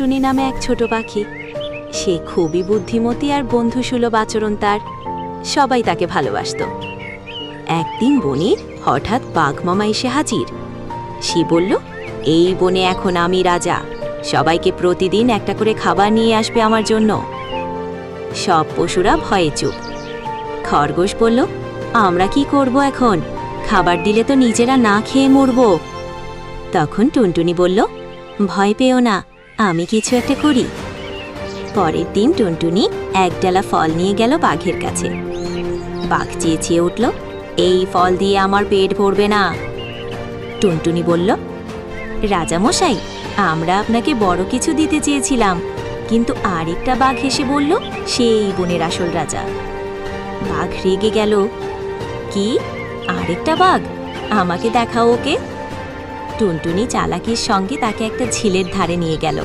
টুনটুনি নামে এক ছোট পাখি। সে খুবই বুদ্ধিমতী আর বন্ধুসুলভ আচরণ তার। সবাই তাকে ভালোবাসতো। একদিন বনে হঠাৎ বাঘ মামা এসে হাজির। সে বলল, এই বনে এখন আমি রাজা। সবাইকে প্রতিদিন একটা করে খাবার নিয়ে আসবে আমার জন্য সব পশুরা ভয়ে চুপ। খরগোশ বলল, আমরা কি করব এখন? খাবার দিলে তো নিজেরা না খেয়ে মরব তখন টুনটুনি বলল, ভয় পেও না। আমি কিছু একটা করি। পরের দিন টুনটুনি এক ডালা ফল নিয়ে গেল বাঘের কাছে। বাঘ চেঁচিয়ে উঠল, এই ফল দিয়ে আমার পেট ভরবে না। টুনটুনি বলল, রাজামশাই, আমরা আপনাকে বড় কিছু দিতে চেয়েছিলাম, কিন্তু আরেকটা বাঘ হেসে বলল, সেই বনের আসল রাজা। বাঘ রেগে গেল, কি? আরেকটা বাঘ? আমাকে দেখাও ওকে। টুনটুনি চালাকির সঙ্গে তাকে একটা ঝিলের ধারে নিয়ে গেল।